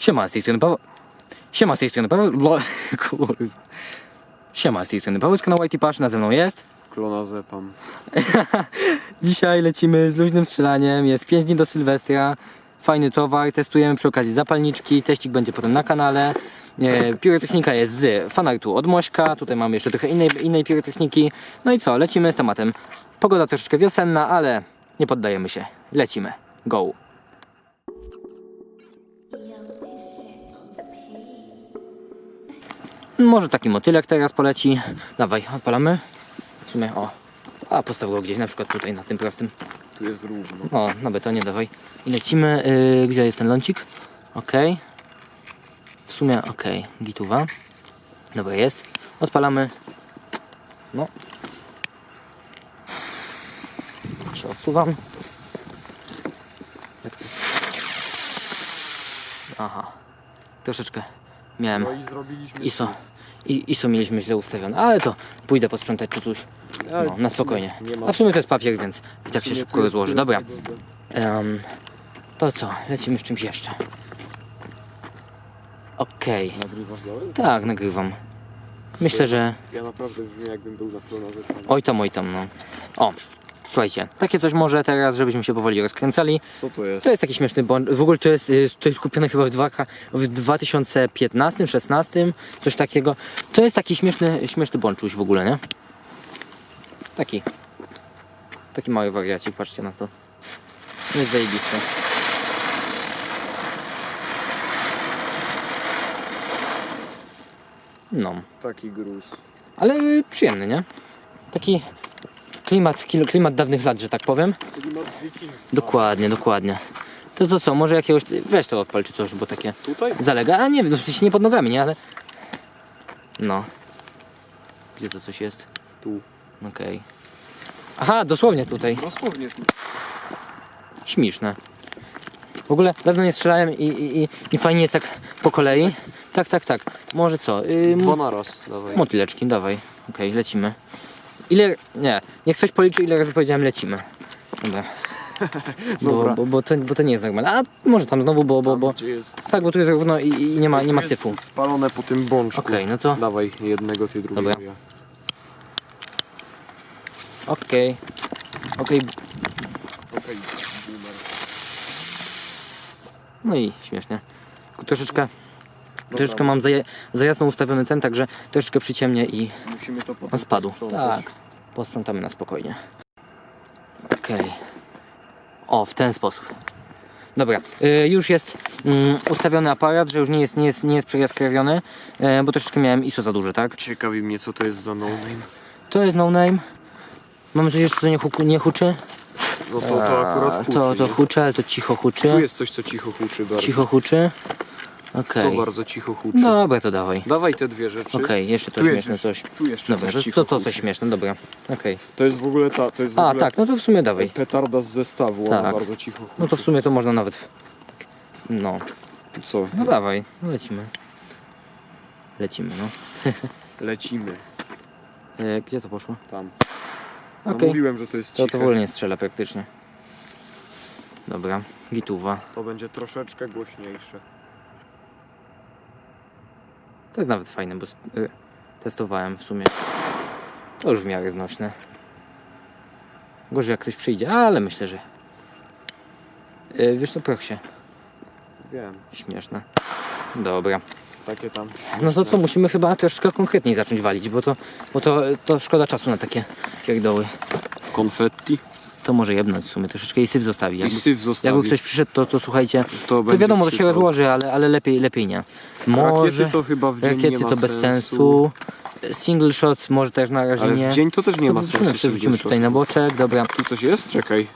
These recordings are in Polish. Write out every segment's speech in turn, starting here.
Siema, z tej strony Paweł. Siema, z tej strony Paweł. Lo... Kurwa. Siema, z tej strony Paweł z kanału IT Pasz, ze mną jest. Klona zepam. Dzisiaj lecimy z luźnym strzelaniem, jest 5 dni do Sylwestra. Fajny towar, testujemy przy okazji zapalniczki, teścik będzie potem na kanale. E, Pirotechnika jest z fanartu od Mośka, tutaj mamy jeszcze trochę innej, innej pirotechniki. No i co, lecimy z tematem. Pogoda troszeczkę wiosenna, ale nie poddajemy się. Lecimy. Go! Może taki motylek teraz poleci. Dawaj, odpalamy. W sumie, o. A postaw go gdzieś, na przykład tutaj na tym prostym. Tu jest równo. O, na betonie dawaj. I lecimy. Yy, gdzie jest ten lącik? Ok. W sumie ok. Gituwa. Dobra, jest. Odpalamy. No. Się odsuwam. Aha. Troszeczkę miałem. No i zrobiliśmy. ISO. I, ISO mieliśmy źle ustawione, ale to pójdę posprzątać czy coś. No, na spokojnie. nie ma- A w sumie to jest papier, więc i tak się szybko rozłoży. Dobra. Em, to co? Lecimy z czymś jeszcze. Okej. Nagrywasz dalej? Tak, nagrywam. Myślę, że Ja naprawdę brzmię jakbym był na oj tam, oj tam, no. O, słuchajcie, takie coś może teraz, żebyśmy się powoli rozkręcali. Co to jest? To jest taki śmieszny bądź. W ogóle to jest, y, to jest kupione chyba w, dwa, w 2015, 16, coś takiego. To jest taki śmieszny, śmieszny bączuś w ogóle, nie? Taki. Taki mały wariacik, patrzcie na to. No jest zajebiste. No, Taki gruz. ale y, przyjemny, nie? Taki klimat, kil- klimat dawnych lat, że tak powiem. Dokładnie, dokładnie. To to co, może jakiegoś. Weź to odpal czy coś, bo takie Tutaj? zalega. A nie wiem, no w sensie nie pod nogami, nie, ale. No. Gdzie to coś jest? Tu. Okej. Aha, dosłownie tutaj. Dosłownie tu. Śmieszne. W ogóle dawno nie strzelałem i, i, i, i fajnie jest tak po kolei. Tak, tak, tak. Może co? Yy, Dwa na raz, dawaj. Motyleczki, dawaj. Okej, lecimy. Ile. Nie, niech ktoś policzy, ile razy powiedziałem lecimy. Dobra. Bo, Dobra. bo, bo, to, bo to nie jest normalne. A może tam znowu, bo. bo, bo Gdzie jest... tak, bo tu jest równo i, i nie ma, nie ma Tu syfu. jest spalone po tym bączku. Okej, no to. Dawaj, jednego, ty drugiego. Dobra. Ja. Okej. Okej. Okej, boomer. No i śmiesznie. Tylko Troszeczkę, troszeczkę mam za, za jasno ustawiony ten, także troszeczkę przyciemnie i Musimy to potem on spadł. posprzątać. Tak. Posprzątamy na spokojnie. Okej. O, w ten sposób. Dobra, y, już jest mm, ustawiony aparat, że już nie jest, nie jest, nie jest przejaskrawiony, y, bo troszeczkę miałem ISO za duże, tak? Ciekawi mnie, co to jest za no-name. To jest no name. Mamy coś jeszcze, co nie, huku, nie huczy? No to, to akurat huczy, to, to nie? huczy, ale to cicho huczy. Tu jest coś, co cicho huczy bardzo. Cicho huczy. Okej. To bardzo cicho huczy. Dobra, to dawaj. Dawaj te dwie rzeczy. Okej, jeszcze to Tu śmieszne coś- coś. Tu jeszcze Dobra, coś to, cicho to, to coś śmieszne, dobra. Okej. To jest w ogóle ta, to jest w A, ogóle tak, no to w sumie dawaj. petarda z zestawu, ona Tak. bardzo cicho huczy. No to w sumie to można nawet. tak, No, Co? no dawaj, no lecimy. Lecimy, no. Lecimy E, gdzie to poszło? tam. No Okej. mówiłem, że to jest To ciche. to wolniej strzela praktycznie. Dobra, gituwa. To będzie troszeczkę głośniejsze. To jest nawet fajne, bo y, testowałem w sumie. To już w miarę znośne. Gorzej jak ktoś przyjdzie, ale myślę, że. Y, wiesz co, proch się. Wiem. Śmieszne. Dobra. Takie tam. No to co, musimy chyba troszeczkę konkretniej zacząć walić, bo to, bo to, to szkoda czasu na takie pierdoły. Konfetti. To może jebnąć w sumie troszeczkę i syf zostawi. I Jakby, syf zostawi. jakby ktoś przyszedł, to, to słuchajcie, to, to wiadomo, to się rozłoży, ale, ale lepiej, lepiej nie. Może Rakiety to chyba w dzień rakiety nie ma to bez sensu. Single shot może też na razie Ale nie. w dzień to też nie to ma sensu. przerzucimy tutaj na boczek, dobra. Tu coś jest? Czekaj.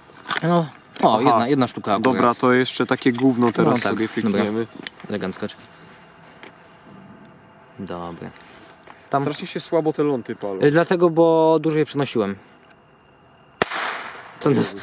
No, o, Aha. jedna, jedna sztuka akurat. Dobra, to jeszcze takie gówno teraz No tak, sobie dobra. pykniemy. Elegancko, czekaj. Dobra. Tam, Strasznie się słabo te ląty palą. dlatego, bo dużo je przenosiłem.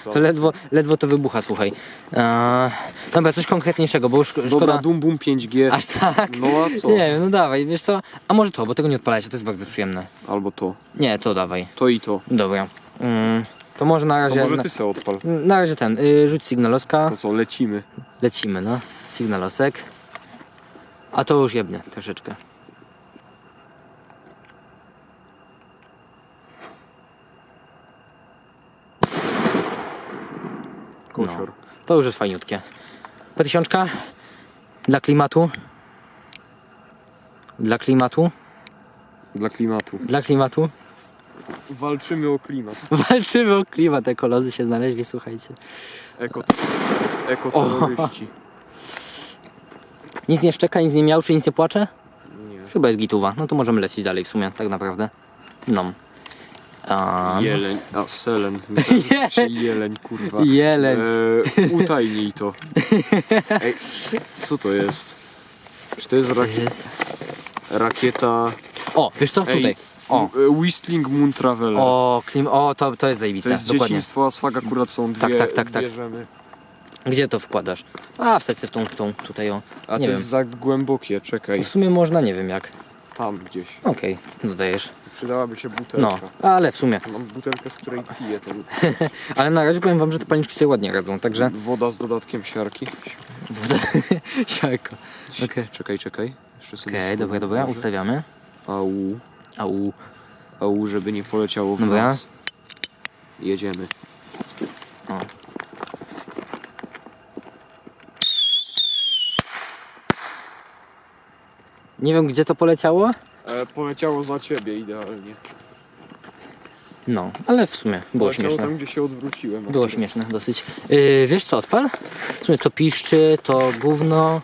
To, to ledwo, ledwo to wybucha, słuchaj. Eee, dobra, coś konkretniejszego, bo już szko- Dobra, szkoda... Dum Bum 5G. Aż tak? No a co? Nie wiem, no dawaj, wiesz co? A może to, bo tego nie odpalajcie, to jest bardzo przyjemne. Albo to. Nie, to dawaj. To i to. Dobra. Mm, to może na To razie... może na, ty se odpal. na razie ten, y, rzuć sygnaloska. To co, lecimy. Lecimy, no. Signalosek. A to już jebnie troszeczkę. Kosior. No, to już jest fajniutkie. Po tysiączka? Dla klimatu? Dla klimatu? Dla klimatu. Dla klimatu? Walczymy o klimat. Walczymy o klimat, ekolodzy się znaleźli, słuchajcie. Eko... Ekoterroryści. Nic nie szczeka, nic nie miał, czy nic nie płacze? Nie. Chyba jest gituwa. No to możemy lecieć dalej w sumie, tak naprawdę. No. A, Jeleń. A, selen. Myślałem, że pisze Jeleń, kurwa. Jeleń. E, utajnij to. Ej, co to jest? Czy to jest to rakieta? jest... rakieta... O, wiesz co? Tutaj. O. e, Whistling Moon Traveler. O, klim... o to, to jest to zajebiste. jest Dokładnie. dzieciństwo, a swag akurat są dwie. Tak, tak, tak, tak. Bierzemy. Gdzie to wkładasz? A, wstać sobie w tą, w tą tutaj o. A Nie to wiem. jest za głębokie, To czekaj. w sumie można, nie wiem jak. Tam gdzieś. Okej, dodajesz. Przydałaby się butelka. No, ale w sumie. Mam butelkę, z której piję ten. Ale na razie powiem wam, że te paliczki sobie ładnie radzą, także... Woda z dodatkiem siarki. Siarko. Okej, okay. Czekaj, czekaj. Jeszcze sobie okay, spróbuję dobra, dobra, może. ustawiamy. Au, Au. au, żeby nie poleciało w Dobra. nas. Jedziemy. O. Nie wiem, gdzie to poleciało. E, poleciało za ciebie idealnie. No, ale w sumie było poleciało śmieszne. tam, gdzie się odwróciłem. Było śmieszne dosyć. Yy, wiesz co, odpal? W sumie to piszczy, to gówno.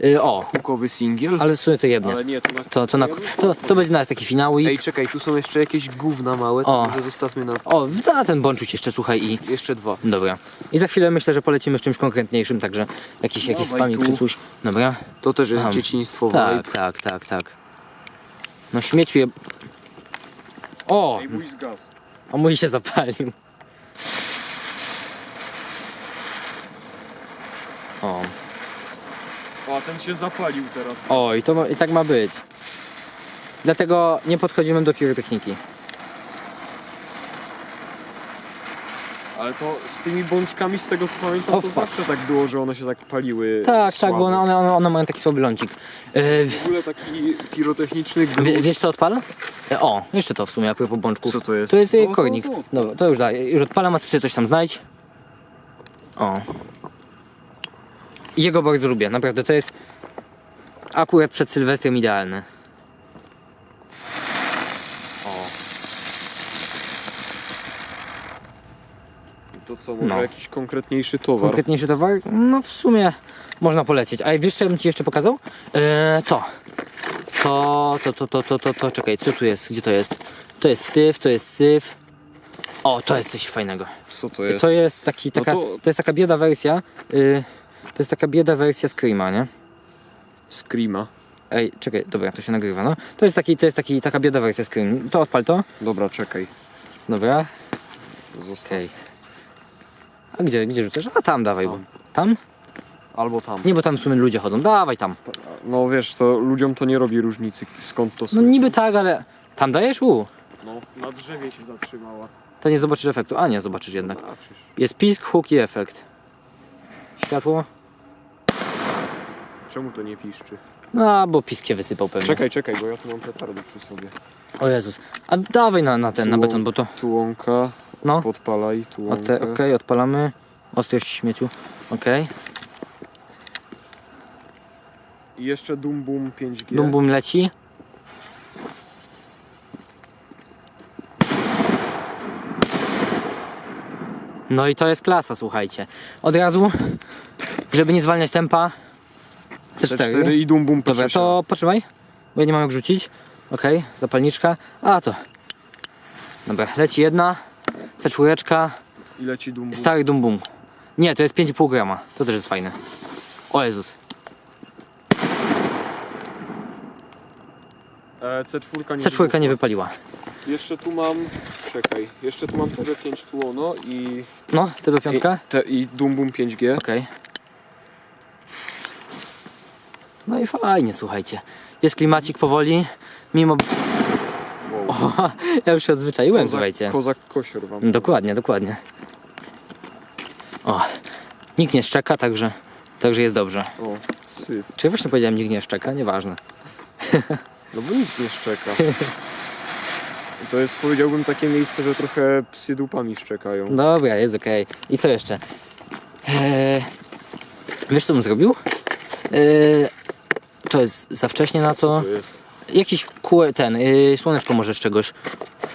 Yy, o, Hukowy singiel? ale w sumie to jebnie. Ale nie, to na... To, to, na, to, to będzie nawet taki finał i... Ej, czekaj, tu są jeszcze jakieś gówna małe, to O. może zostawmy na... O, za ten bączuć jeszcze, słuchaj i... Jeszcze dwa. Dobra. I za chwilę myślę, że polecimy z czymś konkretniejszym, także jakiś, jakiś Dawaj spamik tu. czy coś. Dobra? To też jest Aha. dzieciństwo Tak, vibe. tak, tak, tak. No śmieciu je... O! mój zgasł. A mój się zapalił. O. A ten się zapalił teraz. O, i, to, ma- i tak ma być. Dlatego nie podchodzimy do pirotechniki. Ale to z tymi bączkami, z tego co pamiętam, O, to fuck. zawsze tak było, że one się tak paliły Tak, słabo. tak, bo one, one, one, one mają taki słaby lącik. E, W ogóle taki pirotechniczny gruz. wie, wiesz co odpala? E, o, jeszcze to w sumie, a propos bączków. Co to jest? To jest e, O, kornik. to, to. Dobra, to już daj. Już odpalam, a ty sobie coś tam znajdź. O. Jego bardzo lubię, naprawdę. To jest akurat przed Sylwestrem idealne. To co, może No. jakiś konkretniejszy towar? Konkretniejszy towar? No w sumie można polecieć. A wiesz co ja bym ci jeszcze pokazał? E, to. To, to, to, to, to, to, to, czekaj, co tu jest? Gdzie to jest? To jest syf, to jest syf. O, to jest coś fajnego. Co to jest? To jest taki, No taka, to- to... jest taka bieda wersja. Y, to jest taka bieda wersja Screama, nie? Screama. Ej, czekaj, dobra, to się nagrywa, no. To jest taki, to jest taki, taka bieda wersja Scream. To odpal to. Dobra, czekaj. Dobra, Zostaw. okej. A gdzie, gdzie rzucasz? A tam dawaj, bo. Tam. Tam? Albo tam. Nie, bo tam w sumie ludzie chodzą. Dawaj tam. No wiesz, to ludziom to nie robi różnicy, skąd to No są. niby tak, ale... Tam dajesz? U. No, na drzewie się zatrzymała. To nie zobaczysz efektu. A nie, zobaczysz jednak. A, przecież. Jest pisk, huk i efekt. Światło? Czemu to nie piszczy? No, bo pisk się wysypał pewnie. Czekaj, czekaj, bo ja tu mam petardę przy sobie. O Jezus. A dawaj na, na ten, na beton, bo to... Tu łąka, No. podpalaj, tu łąkę. Okej, odpalamy. Ostrość śmieciu. Okej. I jeszcze Dum Bum 5G. Dum bum leci. No i to jest klasa, słuchajcie. Od razu, żeby nie zwalniać tempa. C4. C4 i Dum Bum Dobra, P6. to potrzymaj, bo ja nie mam jak rzucić. Okej, zapalniczka. A to. Dobra, leci jedna. C4. I leci Dum Bum. Stary dum bum. Nie, to jest 5,5 grama. To też jest fajne. O Jezus. E, C4 nie C4 nie wypaliła. Jeszcze tu mam... Czekaj. Jeszcze tu mam TB5 tłono i... No, TB5. I, te, i Dum Bum 5G. Okej. No i fajnie, słuchajcie. Jest klimacik powoli, mimo... Ja już się odzwyczaiłem, Kozak, słuchajcie. kozak kosior wam. Dokładnie, dokładnie. O, nikt nie szczeka, także, także jest dobrze. O, syf. Czy ja właśnie powiedziałem nikt nie szczeka? Nieważne. No bo nic nie szczeka. To jest, powiedziałbym, takie miejsce, że trochę psy dupami szczekają. Dobra, jest okej. I co jeszcze? Eee, wiesz co bym zrobił? Eee, to jest za wcześnie na to. to jest? Jakiś kół, ten, yy, słoneczko może z czegoś.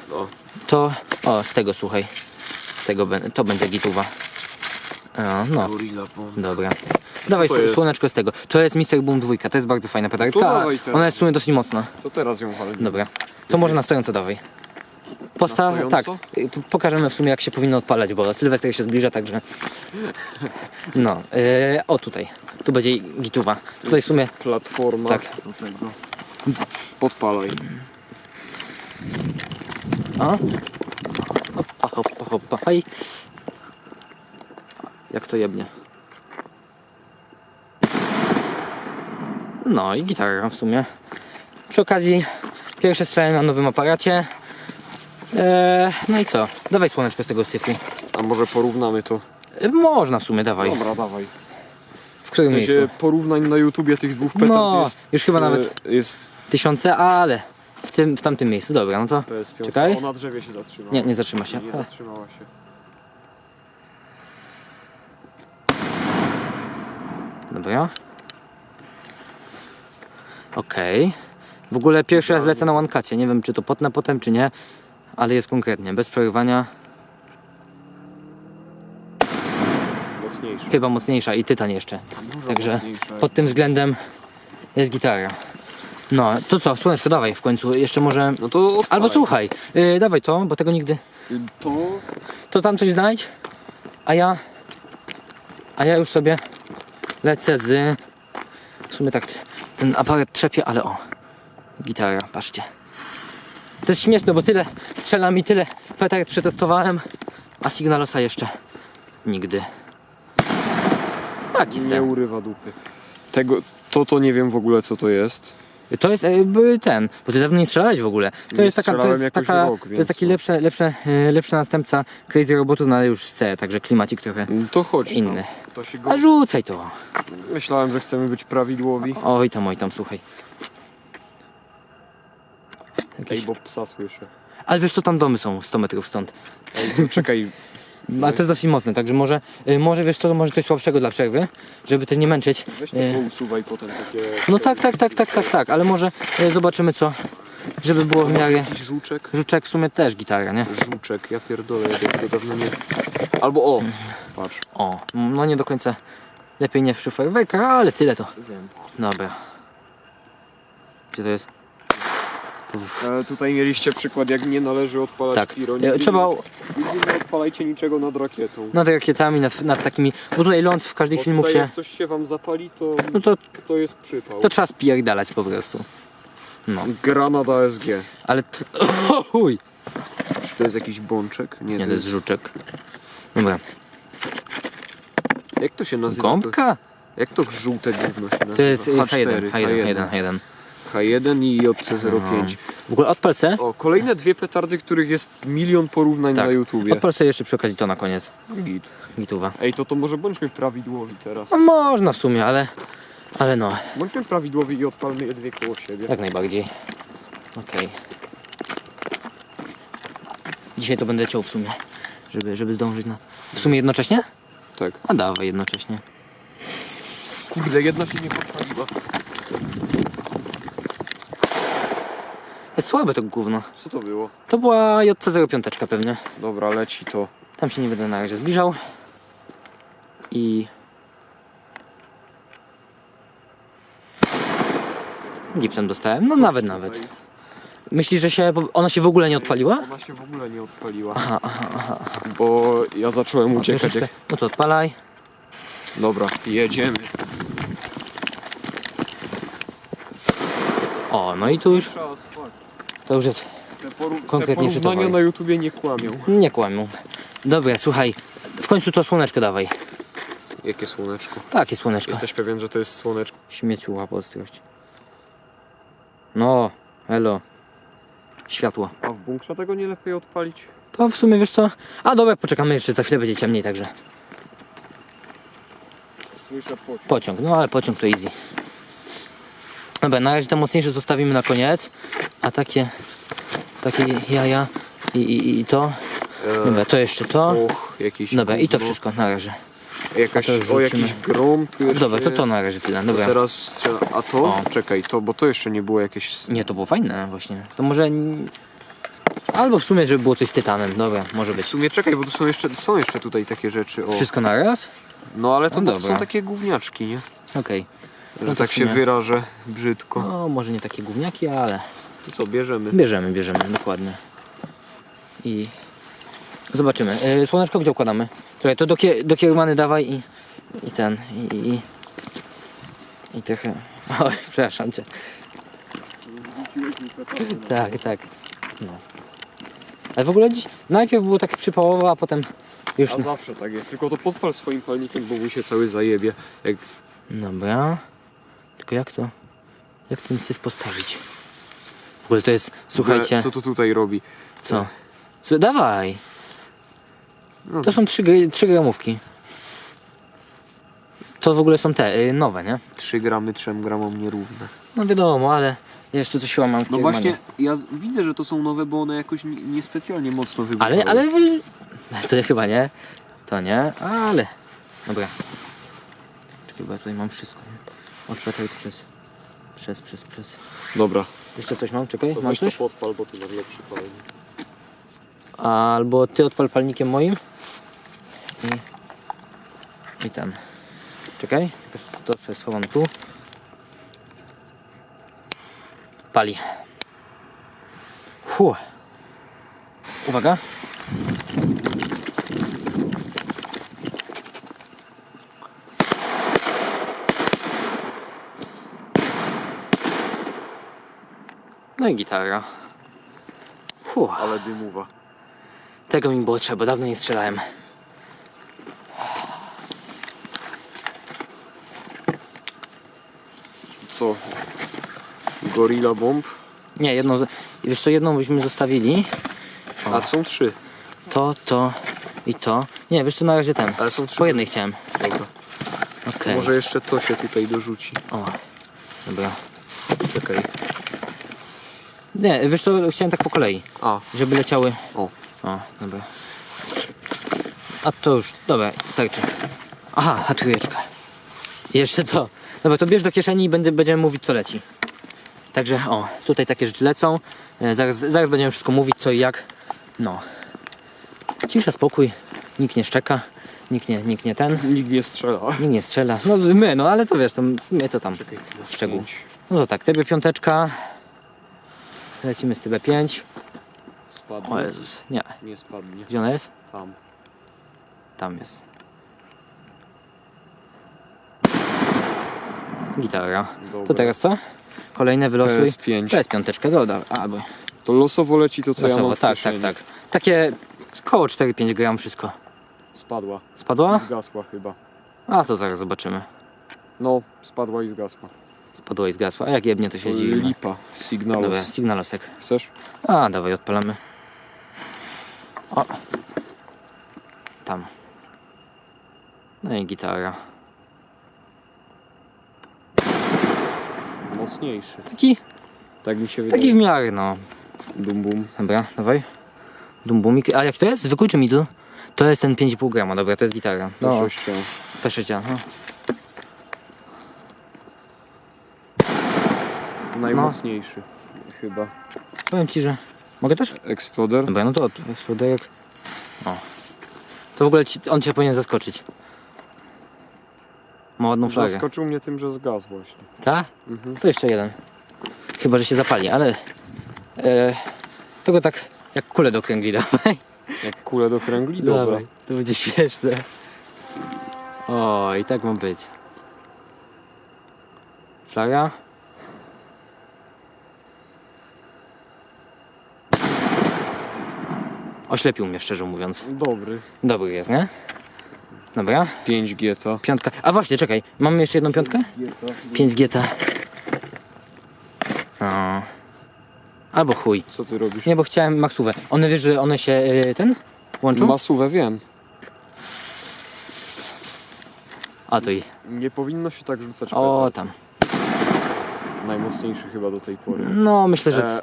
No. To, o, z tego słuchaj. Z tego, to będzie gituwa. O, no, Gorilla Bomb. dobra. Dawaj to jest? słoneczko z tego. To jest Mr. Boom 2, to jest bardzo fajna. To dawaj teraz. Ona jest w sumie dosyć mocna. To teraz ją walę. Dobra. To może na stojąco dawaj. Posta, Na tak. stojąco? y, p- Pokażemy w sumie jak się powinno odpalać, bo Sylwester się zbliża, także. No, yy, o tutaj. Tu będzie gituwa. Tutaj w sumie. Platforma Tak. do tego. Podpalaj. O. Hoppa, hoppa, hoppa. Jak to jebnie. No i gitara w sumie. Przy okazji pierwsze strzelanie na nowym aparacie. Eee, no i co? Dawaj słoneczko z tego syfu. A może porównamy to? E, Można w sumie, dawaj. Dobra, dawaj. W W którym sensie miejscu? porównań na YouTubie tych dwóch petard No, jest... już chyba e, nawet Jest tysiące, ale w, tym, w tamtym miejscu. Dobra, no to PS5. Czekaj. O, na drzewie się zatrzymała. nie, nie zatrzyma się. Nie zatrzymała się. Dobra. Okej. W ogóle pierwszy raz lecę na łankacie. Nie wiem, czy to potnę potem, czy nie, ale jest konkretnie. Bez przerywania. Mocniejsza. Chyba mocniejsza i tytan jeszcze. Dużo Także mocniejsza. pod tym względem jest gitara. No, to co, słoneczko, dawaj w końcu. Jeszcze może. No to odpalaj. Albo słuchaj, yy, dawaj to, bo tego nigdy. To... To tam coś znajdź, a ja. A ja już sobie lecę z. W sumie tak ten aparat trzepie, ale o. Gitara, patrzcie. To jest śmieszne, bo tyle strzelam i tyle petard przetestowałem, a Signalosa jeszcze nigdy. Taki Nie se. urywa dupy. Tego... To to nie wiem w ogóle co to jest. To jest jakby ten, bo ty dawno nie strzelałeś w ogóle. To Nie jest taka, to strzelałem jest jakoś taka, rok, to więc jest taki no. lepszy, lepszy, e, lepszy następca Crazy Robotów, no ale już z C, także klimacik trochę No To chodź tam. inny. To się go... A rzucaj to. Myślałem, że chcemy być prawidłowi. Oj tam, oj tam, słuchaj. Ej, Jakieś... bo psa słyszę. Ale wiesz co, tam domy są 100 metrów stąd. Ej, to czekaj. Ale to jest dosyć mocne, także może, y, może wiesz co, może coś słabszego dla przerwy, żeby też nie męczyć. Weź to E, usuwaj potem takie... No tak, tak, tak, tak, tak, tak, ale może y, zobaczymy co, żeby było w miarę... Jakiś żuczek? Żuczek w sumie też gitara, nie? Żuczek, ja pierdolę, ja tego dawno nie... Albo o! Patrz. O, no nie do końca lepiej nie przy fajerwerkach, ale tyle to. Wiem. Dobra. Gdzie to jest? E, tutaj mieliście przykład, jak nie należy odpalać Tak. E, Nigdy Trzeba Nie, nie odpalajcie niczego nad rakietą. nad rakietami, nad, nad takimi, bo tutaj ląd w każdej Bo chwili mógł się... jak coś się wam zapali, to, No to, to jest przypał. to trzeba spierdalać po prostu. No, Granat ASG. ale... Uj. Czy to jest jakiś bączek? Nie, Nie, to jest żuczek. Dobra. Jak to się nazywa? Gąbka? Jak to żółte gówno się nazywa? To jest y, H4, H1, H1, H1. H1 i JC05. W ogóle odpal se. O, kolejne dwie petardy, których jest milion porównań Tak. na YouTubie. Odpal se jeszcze przy okazji to na koniec. Git. Gituwa. Ej, to to może bądźmy prawidłowi teraz. No można w sumie, ale... Ale no, Bądźmy prawidłowi i odpalmy je dwie koło siebie. jak najbardziej. Okej. Dzisiaj to będę ciął w sumie, żeby, żeby zdążyć na... W sumie jednocześnie? Tak. A dawaj jednocześnie. Kurde, jedna się nie podpaliła. Słabe to gówno. Co to było? To była JC05 pewnie. Dobra, leci to. Tam się nie będę na razie zbliżał. I... Gipsem dostałem, no nawet, nawet. Myślisz, że się, ona się w ogóle nie odpaliła? Ona się w ogóle nie odpaliła. Bo ja zacząłem uciekać. Troszeczkę. Jak... No to odpalaj. Dobra, jedziemy. O, no i tu już, to już jest, Te, poru... te Konkretniejszy porównania towar. na YouTubie nie kłamią. nie kłamią. Dobra, słuchaj, w końcu to słoneczko dawaj. Jakie słoneczko? Takie słoneczko. Jesteś pewien, że to jest słoneczko? Śmieciu łapa ostrość. No, elo. Światło. A w bunkrze tego nie lepiej odpalić? To w sumie wiesz co? A dobra, poczekamy jeszcze, za chwilę będzie ciemniej, także Słyszę pociąg. pociąg, no ale pociąg to easy. Dobra, na razie te mocniejsze zostawimy na koniec, a takie, takie jaja i, i, i to. Dobra, to jeszcze to. Och, jakiś Dobra, i to gówno. wszystko na razie. Jakaś, to już o, rzucimy. jakiś grom tu jeszcze Dobra, to to jest. na razie tyle. Dobra. Teraz strzela... A to? O. Czekaj, to, bo to jeszcze nie było jakieś... Nie, to było fajne właśnie. To może... n- Albo w sumie, żeby było coś z tytanem. Dobra, może W być. sumie czekaj, bo tu są jeszcze, są jeszcze tutaj takie rzeczy, o. Wszystko na raz? No ale to, No to dobra. są takie gówniaczki, nie? Okej. Że No tak się wyrażę brzydko. No, może nie takie gówniaki, ale... To co, bierzemy? Bierzemy, bierzemy, dokładnie. I... Zobaczymy. Yy, słoneczko gdzie układamy? Czekaj, to do, kie- do kiermany dawaj i... I ten, i... I, i trochę... Oj, przepraszam cię. Tak, tak. No. Ale w ogóle dziś... Najpierw było takie przypałowo, a potem już... A zawsze tak jest, tylko to podpal swoim palnikiem, bo mu się cały zajebie. Jak Dobra. Tylko jak to... Jak ten syf postawić? W ogóle to jest... Słuchajcie... Co to tutaj robi? Co? Co? Dawaj! No, To są 3, trzy gramówki. To w ogóle są te, y, nowe, nie? 3 gramy 3 gramom nierówne. No wiadomo, ale jeszcze coś chyba mam w No właśnie, ja widzę, że to są nowe, bo one jakoś nie- niespecjalnie mocno wybuchały. Ale, ale... wy- To chyba nie. To nie, ale... Dobra. Czekaj, bo ja tutaj mam wszystko, nie? To przez... Przez, przez, przez... Dobra, Jeszcze coś mam? Czekaj, to mam weź to coś? podpal, bo ty masz lepszy palnik. Albo ty odpal palnikiem moim. I... I ten. Czekaj, to sobie schowam tu. Pali. Fu. Uwaga. No i gitara. Fu. Ale dymuwa. Tego mi było trzeba, dawno nie strzelałem. Co? Gorilla Bomb? Nie, jedną, z- wiesz co, jedną byśmy zostawili. A są trzy. To, to i to. Nie, wiesz co, na razie ten. Ale są trzy. Po jednej chciałem. Dobra. Okej. Może jeszcze to się tutaj dorzuci. O, dobra. Czekaj. Nie, wiesz co, chciałem tak po kolei. A, Żeby leciały. o. O, dobra. A to już, dobra, starczy. Aha, a trójeczka. Jeszcze to. Dobra, to bierz do kieszeni i będę, będziemy mówić co leci. Także o, tutaj takie rzeczy lecą. E, Zaraz, zaraz będziemy wszystko mówić co i jak. No. Cisza, spokój. Nikt nie szczeka. Nikt nie, nikt nie ten. Nikt nie strzela. Nikt nie strzela. No my, no ale to wiesz, to my to tam. Czekaj, Szczegół. No to tak, TB piąteczka. Lecimy z TB5. Spadnie. O Jezus, nie. Nie spadnie. Gdzie ona jest? Tam. Tam jest. Gitara. Dobra. To teraz co? Kolejne wylosuj. PS5. To jest piąteczka, dobra. Albo To losowo leci to, co ja mam losowo, w tak, tak, tak. Takie koło 4-5 gram wszystko. Spadła. Spadła? Zgasła chyba. A to zaraz zobaczymy. No, spadła i zgasła. Spadła i zgasła. A jak jebnie to się dziwi. Lipa. Signalos. Dobra, sygnalosek. Chcesz? A, dawaj, odpalamy. O. Tam. No i gitara. Mocniejszy. Taki, Tak mi się wydaje. taki w miarę, no. Dum bum. Dobra, dawaj. Dumbumik. A jak to jest? Zwykły czy middle? To jest ten 5,5 grama, dobra, to jest gitara. No. No, Sześcią. P6, no. Najmocniejszy. Chyba. Powiem ci, że... Mogę też? Exploder. Dobra, no to od eksploderek. O. To w ogóle ci, on cię powinien zaskoczyć. Ma ładną flagę. Zaskoczył mnie tym, że zgasł właśnie. Ta? Mhm. To jeszcze jeden. Chyba, że się zapali, ale... E, to go tak jak kulę do kręgli dawaj. Jak kulę do kręgli? Dobra. Dawaj, to będzie śmieszne. O, i tak ma być. Flaga. Oślepił mnie, szczerze mówiąc. Dobry. Dobry jest, nie? Dobra, 5 GTA. piątka. A właśnie, czekaj, mamy jeszcze jedną piątkę? 5 GT. O. Albo chuj. Co ty robisz? Nie, bo chciałem maksówę. One wiesz, że one się y, ten łączą? Masówę wiem. A to i. Nie powinno się tak rzucać O, petard. tam. najmocniejszy chyba do tej pory. No, myślę, że E,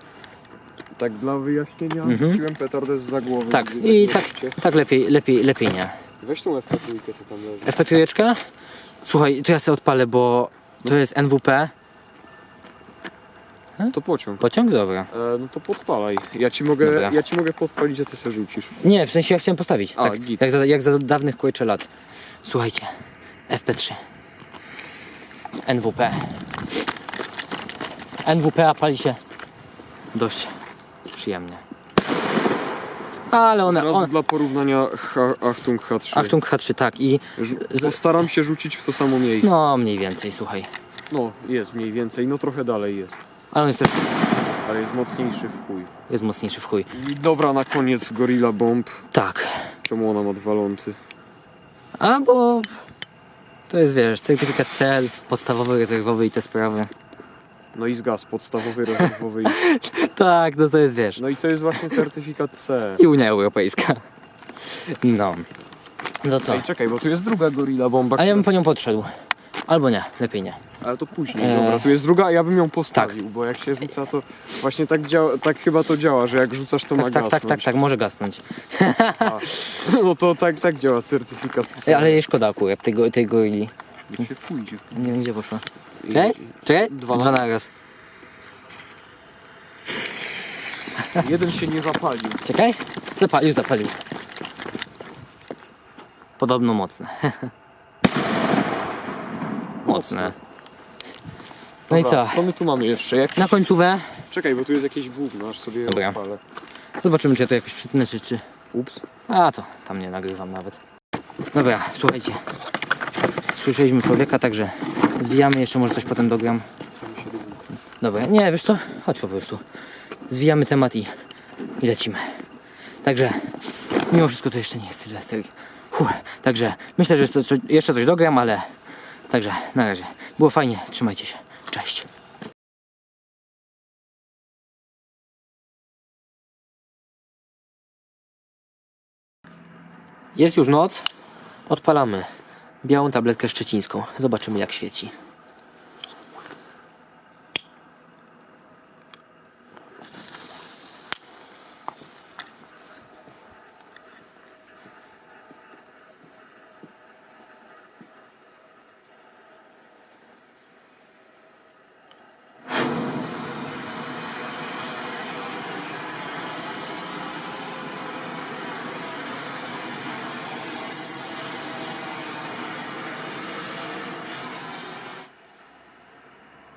tak dla wyjaśnienia, Mhm. rzuciłem petardę z zagłowy. tak. gdy I tak tak, tak lepiej, lepiej, lepiej nie. Weź tą FP3, co tam leży. FP3? Słuchaj, to ja sobie odpalę, bo to jest NWP. To pociąg. Pociąg? Dobra. E, no to podpalaj. Ja ci mogę, Dobra. ja ci mogę podpalić, a ty se rzucisz. Nie, w sensie ja chciałem postawić. A, tak, git. jak, za, jak za dawnych kurczę lat. Słuchajcie, FP3. NWP. NWP, a pali się dość przyjemnie. Ale one, Teraz one dla porównania H, Achtung H3. Achtung H3, tak i Rzu- Postaram się rzucić w to samo miejsce. no mniej więcej, słuchaj. No, jest mniej więcej, no trochę dalej jest. Ale on jest też, Ale jest mocniejszy w chuj. jest mocniejszy w chuj. I dobra, na koniec Gorilla Bomb. Tak, Czemu ona ma dwa ląty? a bo to jest wiesz, certyfikat cel, podstawowy, rezerwowy i te sprawy. No i zgas podstawowy, rezerwowy. i- Tak, no to jest wiesz. No i to jest właśnie certyfikat C. I Unia Europejska. No. No co? Ej, czekaj, bo tu jest druga Gorilla Bomba. A ja bym po nią podszedł. Albo nie, lepiej nie. Ale to później, Eee. dobra, tu jest druga, a ja bym ją postawił, bo jak się rzuca, to właśnie tak działa, tak chyba to działa, że jak rzucasz, to ma Tak, tak, tak, tak, gasnąć. tak, może gasnąć. No to tak, tak działa certyfikat C. Ej, ale jej szkoda akurat tej, go- tej gorili. Jak się pójdzie. Nie wiem gdzie poszła. Czekaj, czekaj. Dwa Dwa na raz. Jeden się nie zapalił. Czekaj. Zapalił, zapalił. Podobno mocne. mocne. No i co? Dobra, Co my tu mamy jeszcze? Jak... Na końcówę Czekaj, bo tu jest jakieś gówno, aż sobie je Dobra. odpalę. zobaczymy czy ja to jakoś przytnę czy czy. Ups. A to tam nie nagrywam nawet. Dobra, słuchajcie. Słyszeliśmy człowieka, także zwijamy, jeszcze może coś potem dogram. Co? Dobra, nie, wiesz co? Chodź po prostu. Zwijamy temat i, i lecimy. Także, mimo wszystko to jeszcze nie jest Sylwester. Fuh, także myślę, że jeszcze coś, jeszcze coś dogram, ale także na razie. Było fajnie, trzymajcie się. Cześć. Jest już noc. Odpalamy białą tabletkę szczecińską. Zobaczymy jak świeci.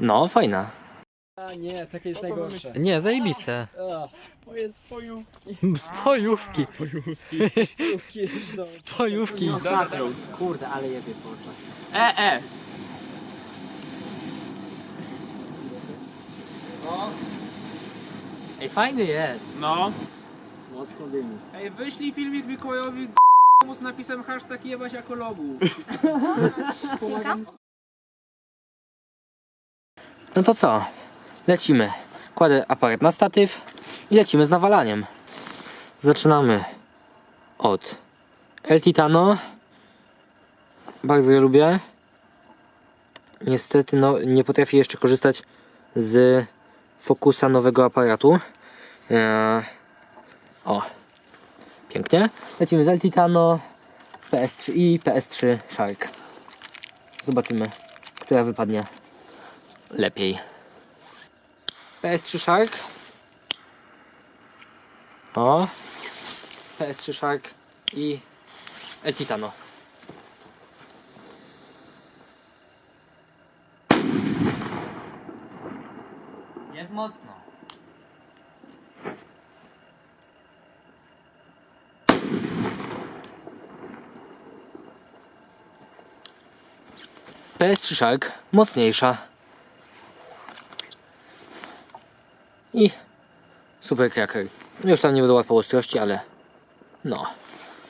No, fajna. A nie, takie jest najgorsze. Nie, zajebiste. A, moje spojówki. Spojówki. Spojówki jest dobrze. Spojówki. Kurde, ale jebie Boże. E, e! Ej, fajny jest. No. Mocno dymi. Ej, wyślij filmik Mikołajowi z napisem hashtag jebać jako logu. No to co? Lecimy. Kładę aparat na statyw i lecimy z nawalaniem. Zaczynamy od El Titano. Bardzo je lubię. Niestety no, nie potrafię jeszcze korzystać z fokusa nowego aparatu. Eee, o, pięknie. Lecimy z El Titano, PS3 i PS3 Shark. Zobaczymy, która wypadnie lepiej. PS3 Shark. O. PS3 Shark i El Titano. Jest mocno. PS3 Shark mocniejsza. I Super Cracker. Już tam nie będę łapał ostrości, ale no.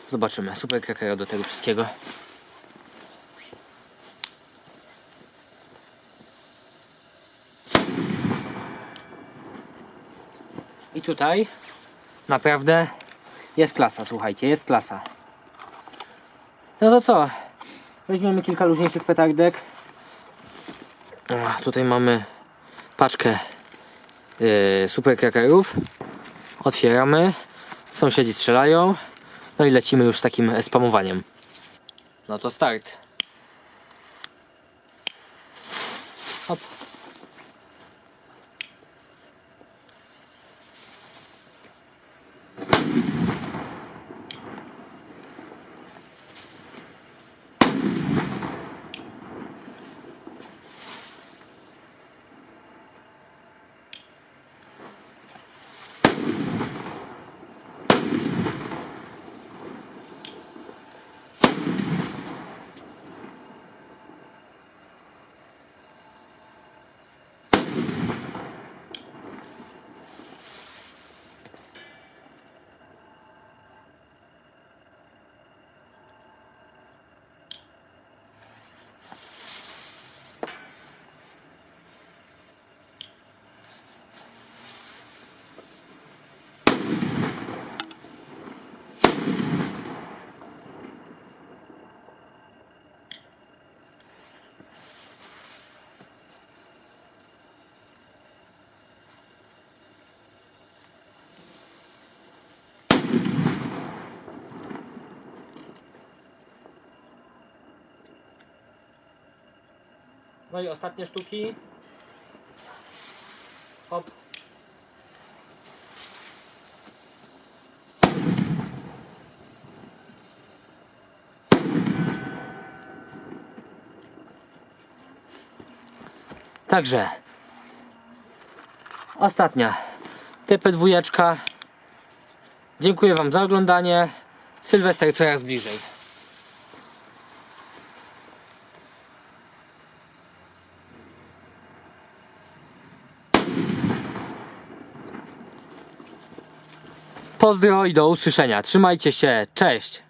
Zobaczymy. Super Crackera do tego wszystkiego. I tutaj naprawdę jest klasa, słuchajcie, jest klasa. No to co? Weźmiemy kilka luźniejszych petardek. O, tutaj mamy paczkę yy, super krakerów. Otwieramy. Sąsiedzi strzelają. No i lecimy już z takim spamowaniem. No to start. No i ostatnie sztuki. Hop. Także ostatnia TP2. Dziękuję Wam za oglądanie. Sylwester coraz bliżej. Pozdro i do usłyszenia. Trzymajcie się. Cześć.